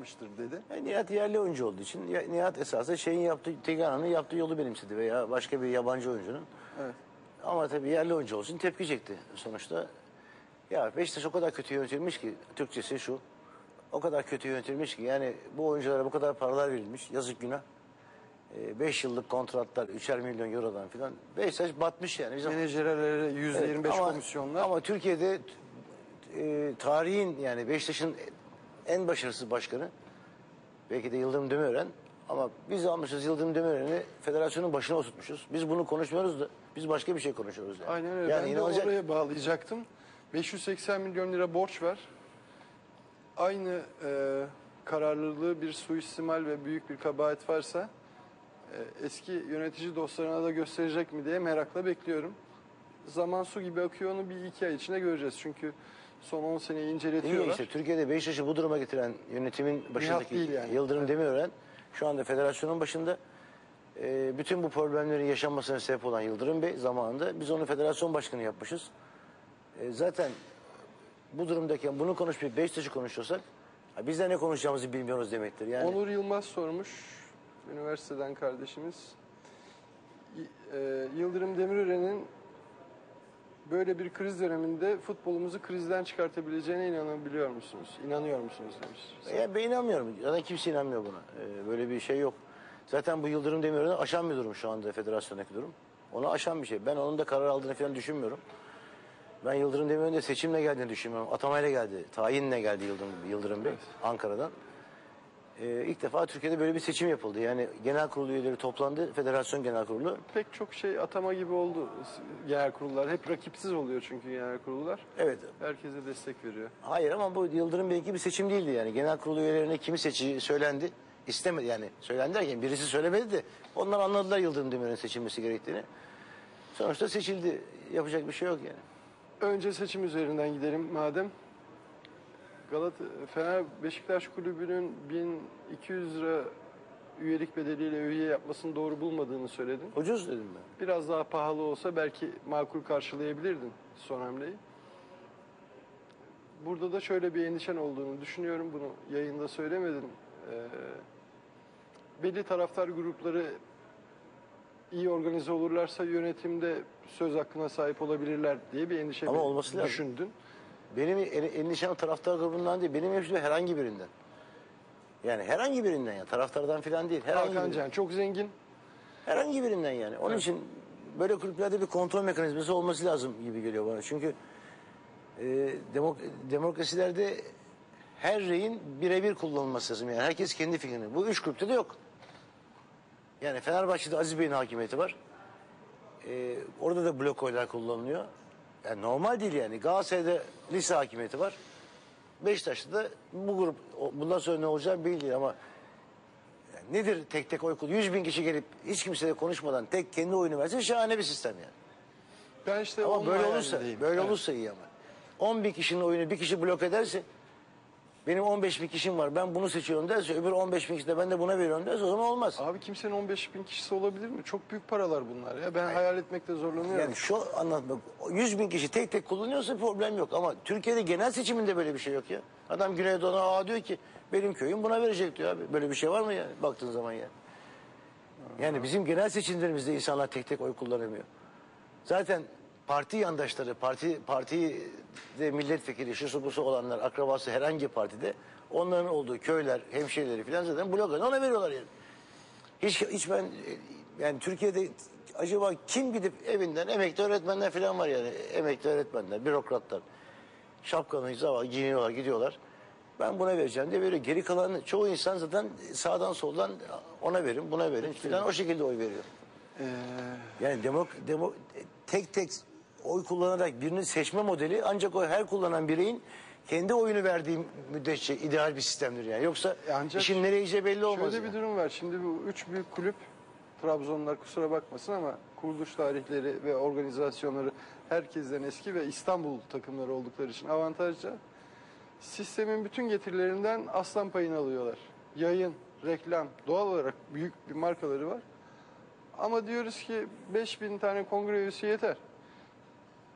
yaşanmıştır dedi. E, Nihat yerli oyuncu olduğu için ya- Nihat esasında şeyin yaptığı, Tegana'nın yaptığı yolu benimsedi veya başka bir yabancı oyuncunun. Evet. Ama tabii yerli oyuncu olsun tepki çekti sonuçta. Ya Beşiktaş o kadar kötü yönetilmiş ki, Türkçesi şu. O kadar kötü yönetilmiş ki yani bu oyunculara bu kadar paralar verilmiş. Yazık günah. 5 yıllık kontratlar 3'er milyon eurodan filan. Beşiktaş batmış yani. Bizim Menajerlere Evet, %25 ama- komisyonlar. Ama Türkiye'de e, tarihin yani Beşiktaş'ın en başarısız başkanı belki de Yıldırım Demirören ama biz almışız Yıldırım Demirören'i federasyonun başına oturtmuşuz. Biz bunu konuşmuyoruz da biz başka bir şey konuşuyoruz yani. Aynen öyle. Yani ben de inanılacak- oraya bağlayacaktım. 580 milyon lira borç var. Aynı e, kararlılığı bir suistimal ve büyük bir kabahat varsa e, eski yönetici dostlarına da gösterecek mi diye merakla bekliyorum. Zaman su gibi akıyor onu bir iki ay içinde göreceğiz. Çünkü son 10 seneyi İyi inceletiyorlar. işte Türkiye'de Beşiktaş'ı bu duruma getiren yönetimin başındaki değil yani. Yıldırım Demirören şu anda federasyonun başında e, bütün bu problemlerin yaşanmasına sebep olan Yıldırım Bey zamanında biz onu federasyon başkanı yapmışız. E, zaten bu durumdayken bunu konuşmayıp Beşiktaş'ı konuşuyorsak ha, biz de ne konuşacağımızı bilmiyoruz demektir. Yani Onur Yılmaz sormuş, üniversiteden kardeşimiz. Y- e, Yıldırım Demirören'in böyle bir kriz döneminde futbolumuzu krizden çıkartabileceğine inanabiliyor musunuz? İnanıyor musunuz demiş. Ya ben inanmıyorum. Zaten kimse inanmıyor buna. Ee, böyle bir şey yok. Zaten bu Yıldırım Demirören'i aşan bir durum şu anda federasyondaki durum. Onu aşan bir şey. Ben onun da karar aldığını falan düşünmüyorum. Ben Yıldırım Demirören'in de seçimle geldiğini düşünmüyorum. Atamayla geldi. Tayinle geldi Yıldırım, Yıldırım Bey Ankara'dan. Ee, ilk defa Türkiye'de böyle bir seçim yapıldı. Yani genel kurulu üyeleri toplandı. Federasyon genel kurulu. Pek çok şey atama gibi oldu genel kurullar. Hep rakipsiz oluyor çünkü genel kurullar. Evet. Herkese destek veriyor. Hayır ama bu Yıldırım Bey'inki bir seçim değildi yani. Genel kurulu üyelerine kimi seçeceği söylendi. İstemedi yani. Söylendi derken birisi söylemedi de onlar anladılar Yıldırım Demirören'in seçilmesi gerektiğini. Sonuçta seçildi. Yapacak bir şey yok yani. Önce seçim üzerinden gidelim madem. Galata Fener Beşiktaş Kulübü'nün 1200 lira üyelik bedeliyle üye yapmasını doğru bulmadığını söyledin. Ucuz dedim ben. Biraz daha pahalı olsa belki makul karşılayabilirdin son hamleyi. Burada da şöyle bir endişen olduğunu düşünüyorum. Bunu yayında söylemedin. Ee, belli taraftar grupları iyi organize olurlarsa yönetimde söz hakkına sahip olabilirler diye bir endişe Ama olması lazım. Benim en- endişem taraftar grubundan değil. Benim endişem herhangi birinden. Yani herhangi birinden ya. Taraftardan falan değil. Herhangi, Hakan birinden. Can çok zengin. herhangi birinden yani. Onun için böyle kulüplerde bir kontrol mekanizması olması lazım gibi geliyor bana. Çünkü e, demok demokrasilerde her reyin birebir kullanılması lazım. Yani herkes kendi fikrini. Bu üç kulüpte de yok. Yani Fenerbahçe'de Aziz Bey'in hakimiyeti var. E, orada da blok oylar kullanılıyor. Yani normal değil yani. Galatasaray'da lise hakimiyeti var. Beşiktaş'ta da bu grup o- bundan sonra ne olacağı belli değil ama yani nedir tek tek oy kullanıyor? 100 bin kişi gelip hiç kimseyle konuşmadan tek kendi oyunu verse şahane bir sistem yani. Ben işte Ama onun böyle olursa, hayalindeyim. böyle Evet. olursa iyi ama. 10 bin kişinin oyunu bir kişi blok ederse benim 15 bin kişim var ben bunu seçiyorum derse öbür 15 bin kişi de ben de buna veriyorum derse o zaman olmaz. Abi kimsenin 15 bin kişisi olabilir mi? Çok büyük paralar bunlar ya. Ben hayal etmekte zorlanıyorum. Yani şu anlatmak 100 bin kişi tek tek kullanıyorsa problem yok ama Türkiye'de genel seçiminde böyle bir şey yok ya. Adam Güneydoğu'na aa diyor ki benim köyüm buna verecek diyor abi. Böyle bir şey var mı ya baktığın zaman ya? Yani bizim genel seçimlerimizde insanlar tek tek oy kullanamıyor. Zaten parti yandaşları, parti parti de milletvekili, şusu busu olanlar, akrabası herhangi partide onların olduğu köyler, hemşehrileri falan zaten blok ona veriyorlar yani. Hiç, hiç ben yani Türkiye'de acaba kim gidip evinden emekli öğretmenler falan var yani emekli öğretmenler, bürokratlar. Şapkanı zavallı giyiniyorlar gidiyorlar. Ben buna vereceğim diye veriyor. Geri kalan çoğu insan zaten sağdan soldan ona verin buna verin falan o şekilde oy veriyor. Ee, Yani demok, demo, tek tek oy kullanarak birini seçme modeli ancak o her kullanan bireyin kendi oyunu verdiği müddetçe ideal bir sistemdir yani. Yoksa Ancak işin nereye gideceği belli olmaz. Şöyle bir yani. durum var. Şimdi bu üç büyük kulüp Trabzonlar kusura bakmasın ama kuruluş tarihleri ve organizasyonları herkesten eski ve İstanbul takımları oldukları için avantajlı. Sistemin bütün getirilerinden aslan payını alıyorlar. Yayın, reklam, doğal olarak büyük bir markaları var. Ama diyoruz ki 5000 tane kongre üyesi yeter.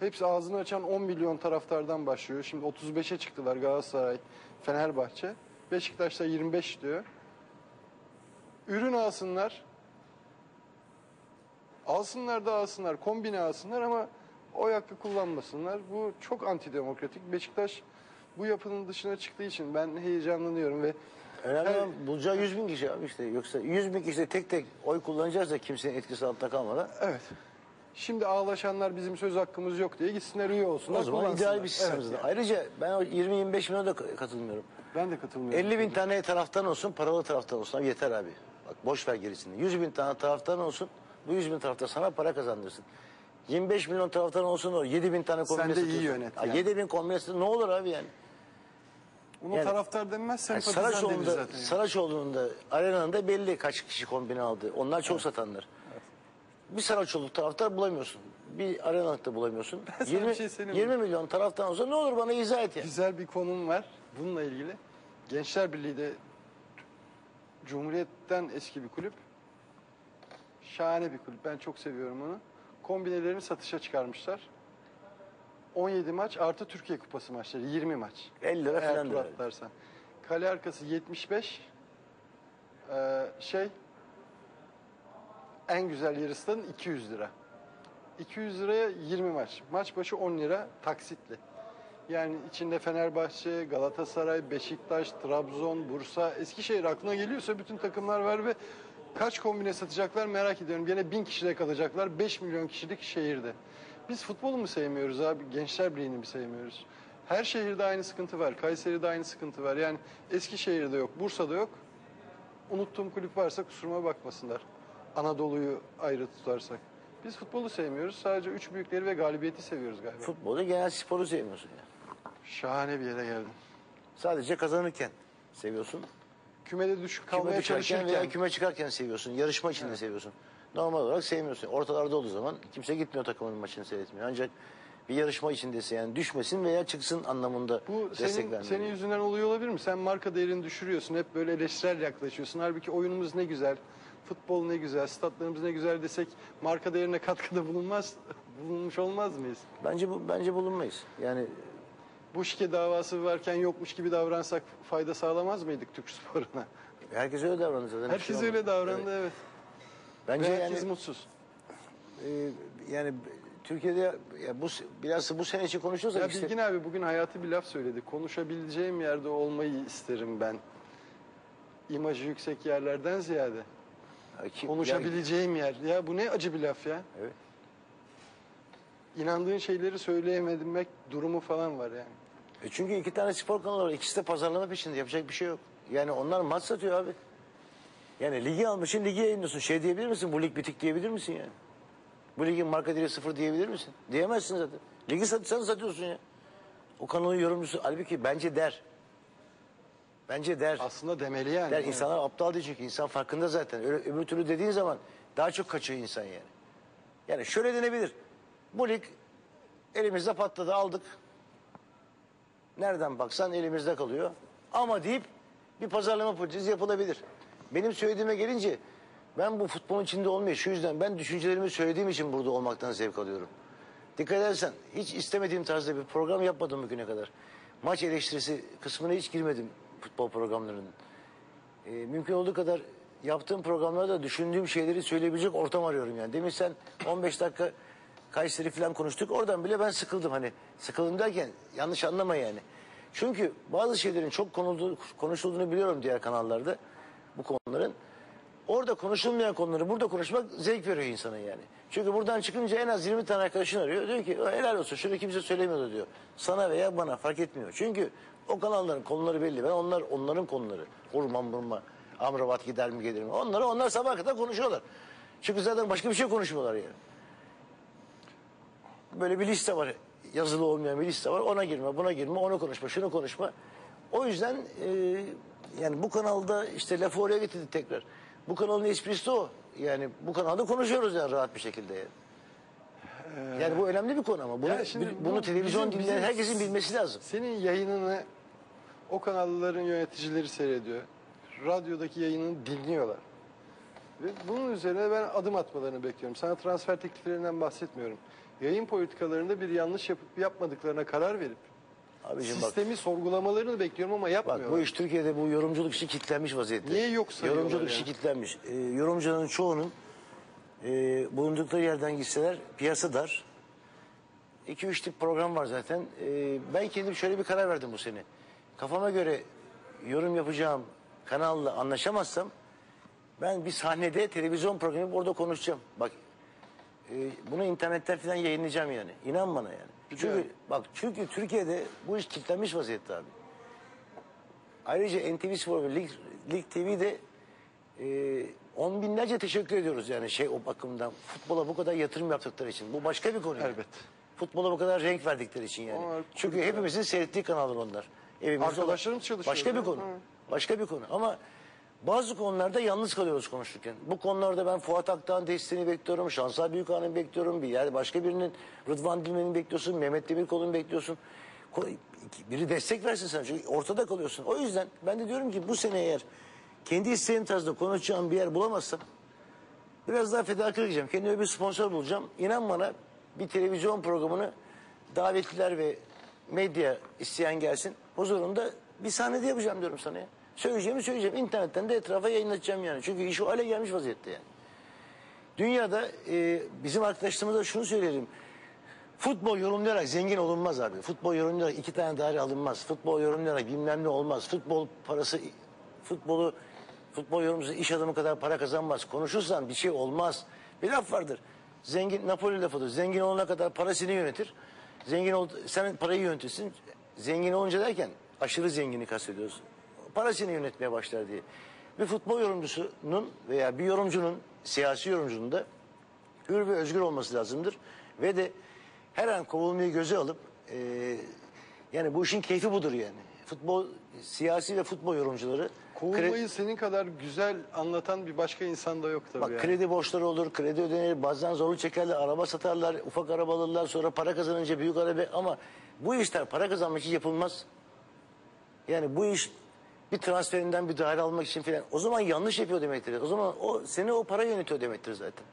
Hepsi ağzını açan 10 milyon taraftardan başlıyor. Şimdi 35'e çıktılar Galatasaray, Fenerbahçe. Beşiktaş'ta 25 diyor. Ürün alsınlar. Alsınlar da alsınlar, kombine alsınlar ama oy hakkı kullanmasınlar. Bu çok antidemokratik. Beşiktaş bu yapının dışına çıktığı için ben heyecanlanıyorum ve Önemli Her- olan bulacağı 100 bin kişi abi işte. Yoksa 100 bin kişi de tek tek oy kullanacağız da kimsenin etkisi altında kalmadan. evet. Şimdi ağlaşanlar bizim söz hakkımız yok diye gitsinler üye olsunlar. O zaman kullansınlar. ideal bir sistem. Evet, yani. Ayrıca ben o 20-25 milyona da katılmıyorum. Ben de katılmıyorum. 50 bin tane taraftan olsun, paralı taraftan olsun. Abi yeter abi. Bak boş ver gerisini. 100 bin tane taraftan olsun. Bu 100 bin taraftan sana para kazandırsın. 25 milyon taraftan olsun o 7 bin tane kombine Sen de iyi yönet yani. 7 bin kombinesi ne olur abi yani? Bunu Yani- taraftar denmez, Yani sempatizan denir Saraçoğlu'nda, zaten. yani. Saraçoğlu'nda arenanın da belli kaç kişi kombine aldı. Onlar çok satanlar. Bir Saraçoğlu taraftar bulamıyorsun. Bir arenalıkta bulamıyorsun. sana bir 20, şey söyleyeyim mi? 20 milyon taraftan olsa ne olur bana izah et ya. Güzel bir konum var bununla ilgili. Gençler Birliği de Cumhuriyet'ten eski bir kulüp. Şahane bir kulüp. Ben çok seviyorum onu. Kombinelerini satışa çıkarmışlar. 17 maç artı Türkiye Kupası maçları. 20 maç. 50 lira Eğer falan tur diyor. atlarsan. Kale arkası 75. Ee, şey en güzel yarı stadın 200 lira. 200 liraya 20 maç. Maç başı 10 lira taksitli. Yani içinde Fenerbahçe, Galatasaray, Beşiktaş, Trabzon, Bursa, Eskişehir aklına geliyorsa bütün takımlar var ve kaç kombine satacaklar merak ediyorum. Gene 1000 kişide kalacaklar. 5 milyon kişilik şehirde. Biz futbolu mu sevmiyoruz abi? Gençler Birliği'ni mi sevmiyoruz? Her şehirde aynı sıkıntı var. Kayseri'de aynı sıkıntı var. Yani Eskişehir'de yok, Bursa'da yok. Unuttuğum kulüp varsa kusuruma bakmasınlar. Anadolu'yu ayrı tutarsak. Biz futbolu sevmiyoruz. Sadece üç büyükleri ve galibiyeti seviyoruz galiba. Futbolu genel sporu sevmiyorsun ya. Şahane bir yere geldim. Sadece kazanırken seviyorsun. Kümede düşük Küme kalmaya düşerken çalışırken. veya küme çıkarken seviyorsun. Yarışma içinde seviyorsun. Normal olarak sevmiyorsun. Ortalarda olduğu zaman kimse gitmiyor takımın maçını seyretmiyor. Ancak bir yarışma içindeyse yani düşmesin veya çıksın anlamında Bu senin, senin yüzünden oluyor olabilir mi? Sen marka değerini düşürüyorsun. Hep böyle eleştirel yaklaşıyorsun. Halbuki oyunumuz ne güzel. Futbol ne güzel, statlarımız ne güzel desek marka değerine katkıda bulunmaz, bulunmuş olmaz mıyız? Bence bu bence bulunmayız. Yani Bu şike davası varken yokmuş gibi davransak fayda sağlamaz mıydık Türk sporuna? herkes öyle davranır zaten. Şey Herkes olmaz. öyle davrandı evet. Bence Ve yani herkes mutsuz. e, yani Türkiye'de ya bu biraz bu sene için konuşuyorsak Ya işte Bilgin abi bugün hayatı bir laf söyledi. Konuşabileceğim yerde olmayı isterim ben. İmajı yüksek yerlerden ziyade. Kim- Konuşabileceğim yer. Ya bu ne acı bir laf ya. Evet. İnandığın şeyleri söyleyememek durumu falan var yani. E çünkü iki tane spor kanalı var. İkisi de pazarlama peşinde. Yapacak bir şey yok. Yani onlar maç satıyor abi. Yani ligi almışsın ligi yayınlıyorsun. Şey diyebilir misin? Bu lig bitik diyebilir misin yani? Bu ligin marka değeri sıfır diyebilir misin? Diyemezsin zaten. Ligi sat, sen satıyorsun ya. O kanalın yorumcusu halbuki bence der. Bence der. Aslında demeli yani. Der insanlar aptal diyecek. İnsan farkında zaten. Öyle öbür türlü dediğin zaman daha çok kaçıyor insan yani. Yani şöyle denebilir. Bu lig elimizde patladı aldık. Nereden baksan elimizde kalıyor. Ama deyip bir pazarlama politikası yapılabilir. Benim söylediğime gelince ben bu futbolun içinde olmuyor. Şu yüzden ben düşüncelerimi söylediğim için burada olmaktan zevk alıyorum. Dikkat edersen hiç istemediğim tarzda bir program yapmadım bugüne kadar. Maç eleştirisi kısmına hiç girmedim futbol programlarının. Ee, mümkün olduğu kadar yaptığım programlarda düşündüğüm şeyleri söyleyebilecek ortam arıyorum yani. Demin sen 15 dakika Kayseri falan konuştuk. Oradan bile ben sıkıldım hani. Sıkıldım derken yanlış anlama yani. Çünkü bazı şeylerin çok konulduğu, konuşulduğunu biliyorum diğer kanallarda. Bu konuların. Orada konuşulmayan konuları burada konuşmak zevk veriyor insana yani. Çünkü buradan çıkınca en az 20 tane arkadaşın arıyor. Diyor ki helal olsun şunu kimse söylemiyordu diyor. Sana veya bana fark etmiyor. Çünkü o kanalların konuları belli. Ben onlar onların konuları. Urman burma, Amrabat gider mi gelir mi? Onları onlar sabah kadar konuşuyorlar. Çünkü zaten başka bir şey konuşmuyorlar yani. Böyle bir liste var. Yazılı olmayan bir liste var. Ona girme, buna girme, onu konuşma, şunu konuşma. O yüzden e, yani bu kanalda işte lafı oraya getirdi tekrar. Bu kanalın esprisi o. Yani bu kanalda konuşuyoruz yani rahat bir şekilde yani. Yani bu önemli bir konu ama bunu, Ya şimdi bunu bu televizyon bizim- dinleyen bizim- herkesin bilmesi lazım. Senin yayınını o kanalların yöneticileri seyrediyor. Radyodaki yayınını dinliyorlar. Ve bunun üzerine ben adım atmalarını bekliyorum. Sana transfer tekliflerinden bahsetmiyorum. Yayın politikalarında bir yanlış yapıp yapmadıklarına karar verip Abicim bak, Sistemi sorgulamalarını bekliyorum ama bak yapmıyorlar. bu iş Türkiye'de bu yorumculuk işi kitlenmiş vaziyette. Niye yok sayıyorlar Yorumculuk yani? işi kitlenmiş. Ee, yorumcuların çoğunun e, bulundukları yerden gitseler piyasa dar. 2-3 tip program var zaten. Ee, ben kendim şöyle bir karar verdim bu sene. Kafama göre yorum yapacağım kanalla anlaşamazsam ben bir sahnede televizyon programı orada konuşacağım. Bak e, bunu internetten falan yayınlayacağım yani. İnan bana yani. Çünkü bak çünkü Türkiye'de bu iş kilitlenmiş vaziyette abi. Ayrıca NTV Spor ve Lig, Lig TV'de e, on binlerce teşekkür ediyoruz yani şey o bakımdan. Futbola bu kadar yatırım yaptıkları için. Bu başka bir konu. yani. Elbet. Futbola bu kadar renk verdikleri için yani. Ama Çünkü hepimizin seyrettiği kanallar onlar. Evimizde olan- Arkadaşlarımız çalışıyor Başka bir konu. Hı. Başka bir konu. Ama bazı konularda yalnız kalıyoruz konuşurken. Bu konularda ben Fuat Aktan desteğini bekliyorum. Şansal Büyükhan'ı bekliyorum. Bir yer başka birinin Rıdvan Dilmen'i bekliyorsun. Mehmet Demirkol'un bekliyorsun. Biri destek versin sana. Çünkü ortada kalıyorsun. O yüzden ben de diyorum ki bu sene eğer kendi isteğim tarzda konuşacağım bir yer bulamazsam Biraz daha fedakarlık edeceğim. Kendime bir sponsor bulacağım. İnan bana bir televizyon programını davetliler ve medya isteyen gelsin. Huzurunda bir sahnede yapacağım diyorum sana ya. Söyleyeceğimi söyleyeceğim. İnternetten de etrafa yayınlatacağım yani. Çünkü iş o hale gelmiş vaziyette yani. Dünyada e, bizim arkadaşlarımıza şunu söyleyelim. Futbol yorumlayarak zengin olunmaz abi. Futbol yorumlayarak iki tane daire alınmaz. Futbol yorumlayarak bilmem ne olmaz. Futbol parası, futbolu, futbol yorumcusu iş adamı kadar para kazanmaz. Konuşursan bir şey olmaz. Bir laf vardır. Zengin, Napoli lafıdır. Zengin olana kadar para seni yönetir. Zengin ol, sen parayı yönetirsin. Zengin olunca derken aşırı zengini kastediyoruz. Para seni yönetmeye başlar diye. Bir futbol yorumcusunun veya bir yorumcunun, siyasi yorumcunun da hür ve özgür olması lazımdır. Ve de her an kovulmayı göze alıp e, yani bu işin keyfi budur yani. Futbol, siyasi ve futbol yorumcuları Kovulmayı senin kadar güzel anlatan bir başka insan da yok tabii bak yani. kredi borçları olur, kredi ödenir, bazen zorluk çekerler, araba satarlar, ufak araba alırlar, sonra para kazanınca büyük araba ama bu işler para kazanmak için yapılmaz. Yani bu iş bir transferinden bir daire almak için falan o zaman yanlış yapıyor demektir. O zaman o seni o para yönetiyor demektir zaten.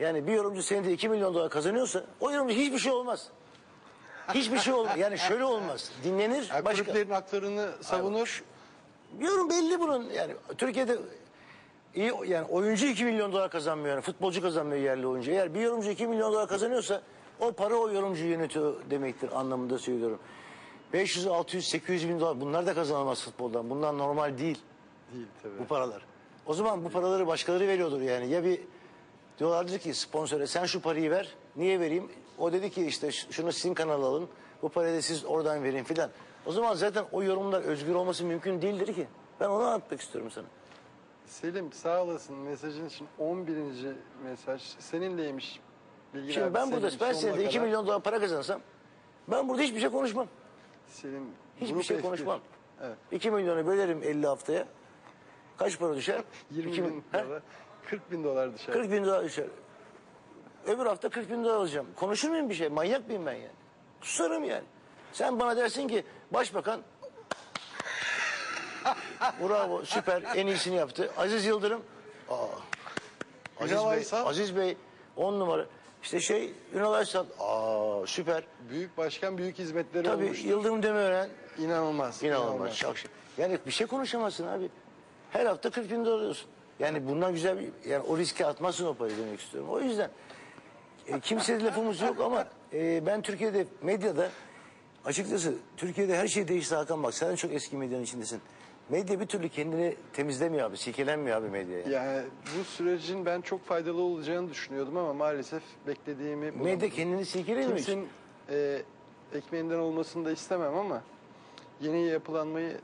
Yani bir yorumcu senede 2 milyon dolar kazanıyorsa o yorumcu hiçbir şey olmaz. Hiçbir şey olmaz. Yani şöyle olmaz. Dinlenir Yani başka. kulüplerin haklarını savunur. Yorum belli bunun. Yani Türkiye'de iyi yani oyuncu 2 milyon dolar kazanmıyor. Yani futbolcu kazanmıyor yerli oyuncu. Eğer bir yorumcu 2 milyon dolar kazanıyorsa o para o yorumcu yönetiyor demektir anlamında söylüyorum. 500, 600, 800 bin dolar bunlar da kazanılmaz futboldan. Bunlar normal değil Değil tabii. bu paralar. O zaman bu paraları başkaları veriyordur yani. Ya bir diyorlardır ki sponsora sen şu parayı ver. Niye vereyim? O dedi ki işte şunu sizin kanala alın. Bu parayı da siz oradan verin filan. O zaman zaten o yorumlar özgür olması mümkün değildir ki. Ben onu anlatmak istiyorum sana. Selim sağ olasın mesajın için 11. mesaj seninleymiş. Bilgiler Şimdi ben burada ben senede 2 milyon dolar para kazansam ben burada hiçbir şey konuşmam. Selim Hiçbir Grup şey F1. konuşmam. Evet. 2 milyonu bölerim 50 haftaya. Kaç para düşer? 20 İki bin He? dolar. 40 bin dolar dışarı. 40 bin dolar düşer. Öbür hafta 40 bin dolar alacağım. Konuşur muyum bir şey? Manyak mıyım ben yani? Susarım yani. Sen bana dersin ki başbakan bravo süper en iyisini yaptı. Aziz Yıldırım aa, Aziz Bey? Aziz Bey 10 numara. İşte şey Ünal Aysal aa süper. Büyük başkan büyük hizmetleri Tabii olmuştur. Yıldırım Demirören İnanılmaz. İnanılmaz. Çok şey. Yani bir şey konuşamazsın abi. Her hafta 40 bin dolar alıyorsun. Yani bundan güzel bir, yani o riske atmazsın o parayı demek istiyorum. O yüzden e, kimseye lafımız yok ama e, ben Türkiye'de medyada açıkçası Türkiye'de her şey değişti Hakan bak sen çok eski medyanın içindesin. Medya bir türlü kendini temizlemiyor abi, silkelenmiyor abi medya. yani. Yani bu sürecin ben çok faydalı olacağını düşünüyordum ama maalesef beklediğimi bulamadım. Medya kendini silkelemiyor. hiç. Kimsenin e, ekmeğinden olmasını da istemem ama yeni yapılanmayı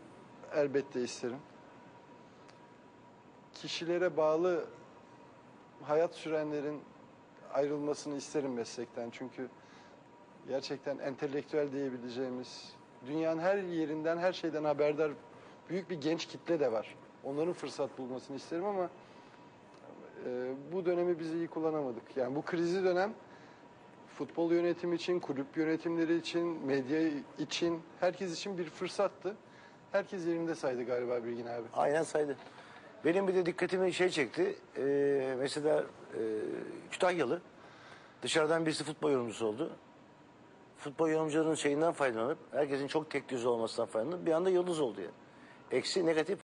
elbette isterim. Kişilere bağlı hayat sürenlerin ayrılmasını isterim meslekten. Çünkü gerçekten entelektüel diyebileceğimiz, dünyanın her yerinden, her şeyden haberdar büyük bir genç kitle de var. Onların fırsat bulmasını isterim ama e, bu dönemi biz iyi kullanamadık. Yani bu krizi dönem futbol yönetimi için, kulüp yönetimleri için, medya için, herkes için bir fırsattı. Herkes yerinde saydı galiba Bilgin abi. Aynen saydı. Benim bir de dikkatimi şey çekti. Ee, mesela e, Kütahyalı dışarıdan birisi futbol yorumcusu oldu. futbol yorumcularının şeyinden faydalanıp herkesin çok tek düze olmasından faydalanıp bir anda yıldız oldu ya. Eksi negatif